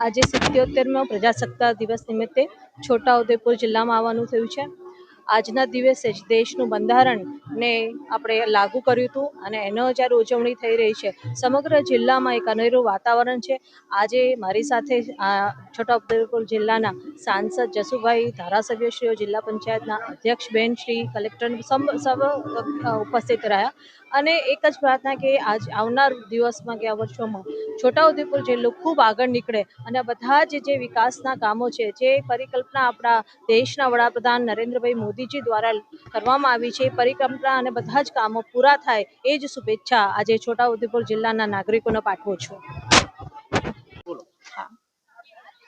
આજે સિત્યોતેરમો પ્રજાસત્તાક દિવસ નિમિત્તે છોટાઉદેપુર જિલ્લામાં આવવાનું થયું છે. આજના દિવસે જ દેશનું બંધારણને આપણે લાગુ કર્યું હતું અને એનો જ્યારે ઉજવણી થઈ રહી છે. સમગ્ર જિલ્લામાં એક અનેરું વાતાવરણ છે. આજે મારી સાથે આ છોટાઉદેપુર જિલ્લાના સાંસદ જસુભાઈ ધારાસભ્યશ્રીઓ, જિલ્લા પંચાયતના અધ્યક્ષ બેન શ્રી કલેક્ટર સર્વ ઉપસ્થિત રહ્યા. અને એક જ પ્રાર્થના કે આજ આવનાર દિવસમાં કે આ વર્ષોમાં છોટાઉદેપુર જિલ્લો ખૂબ આગળ નીકળે અને બધા જ જે વિકાસના કામો છે, જે પરિકલ્પના આપણા દેશના વડાપ્રધાન નરેન્દ્રભાઈ મોદીજી દ્વારા કરવામાં આવી છે. પરિકલ્પના અને બધા જ કામો પૂરા થાય એ જ શુભેચ્છા આજે છોટાઉદેપુર જિલ્લાના નાગરિકોને પાઠવું છું.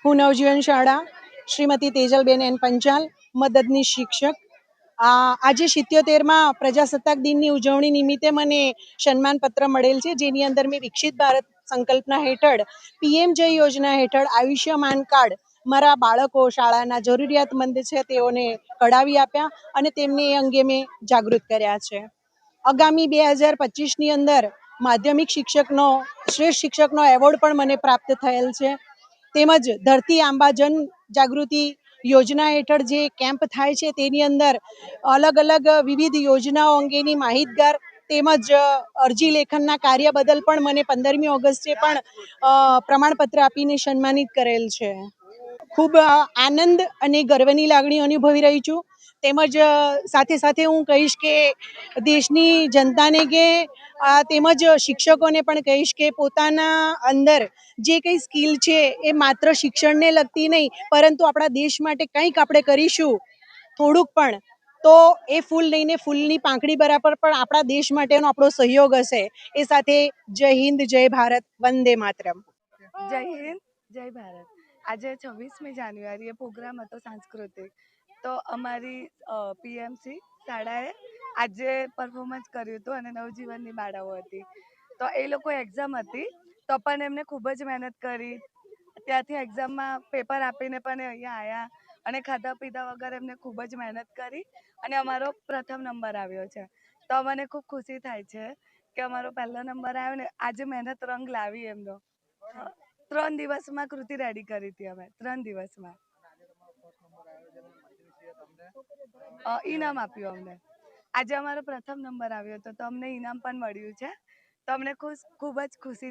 હું. નવજીવન શાળા શ્રીમતી તેજલબેન એન પંચાલ મદદની શિક્ષક. આ આજે સિત્યોતેરમાં પ્રજાસત્તાક દિનની ઉજવણી નિમિત્તે મને સન્માનપત્ર મળેલ છે જેની અંદર મેં વિકસિત ભારત સંકલ્પના હેઠળ પીએમ જય યોજના હેઠળ આયુષ્યમાન કાર્ડ મારા બાળકો શાળાના જરૂરિયાતમંદ છે તેઓને કઢાવી આપ્યા અને તેમને એ અંગે મેં જાગૃત કર્યા છે. આગામી બે હજાર પચીસની અંદર માધ્યમિક શિક્ષકનો, શ્રેષ્ઠ શિક્ષકનો એવોર્ડ પણ મને પ્રાપ્ત થયેલ છે. તેમજ ધરતી આંબા જન જાગૃતિ યોજના હેઠળ જે કેમ્પ થાય છે તેની અંદર અલગ અલગ વિવિધ યોજનાઓ અંગેની માહિતગાર તેમજ અરજી લેખનના કાર્ય બદલ પણ મને પંદરમી ઓગસ્ટે પણ પ્રમાણપત્ર આપીને સન્માનિત કરેલ છે. ખૂબ આનંદ અને ગર્વની લાગણી અનુભવી રહી છું. તેમજ સાથે સાથે હું કહીશ કે દેશની જનતાને કે તેમજ શિક્ષકોને પણ કહીશ કે પોતાના અંદર જે કંઈ સ્કિલ છે એ માત્ર શિક્ષણને લગતી નહીં, પરંતુ આપણા દેશ માટે કંઈક આપણે કરીશું થોડુંક પણ, તો એ ફૂલ લઈને ફૂલની પાંખડી બરાબર પણ આપણા દેશ માટેનો આપણો સહયોગ હશે. એ સાથે જય હિન્દ, જય ભારત, વંદે માતરમ. જય હિન્દ, જય ભારત. આજે છવ્વીસમી જાન્યુઆરીએ પ્રોગ્રામ હતો સાંસ્કૃતિક. તો અમારી પીએમસી શાળાએ આજે પરફોર્મન્સ કર્યું હતું અને નવજીવનની બાળાઓ હતી. તો એ લોકો એક્ઝામ હતી, તો પણ એમને ખૂબ જ મહેનત કરી. ત્યાંથી એક્ઝામમાં પેપર આપીને પણ અહીંયા આવ્યા અને ખાધા પીધા વગર એમને ખૂબ જ મહેનત કરી અને અમારો પ્રથમ નંબર આવ્યો છે. તો મને ખૂબ ખુશી થાય છે કે અમારો પહેલો નંબર આવ્યો ને, આજે મહેનત રંગ લાવી એમનો. ત્રણ દિવસમાં કૃતિ રેડી કરી હતી અમે, ત્રણ દિવસમાં. ઇનામ આપ્યું અમને. આજે અમારો પ્રથમ નંબર આવ્યો હતો, તો અમને ઇનામ પણ મળ્યું છે. તો અમને ખુશ, ખૂબ જ ખુશી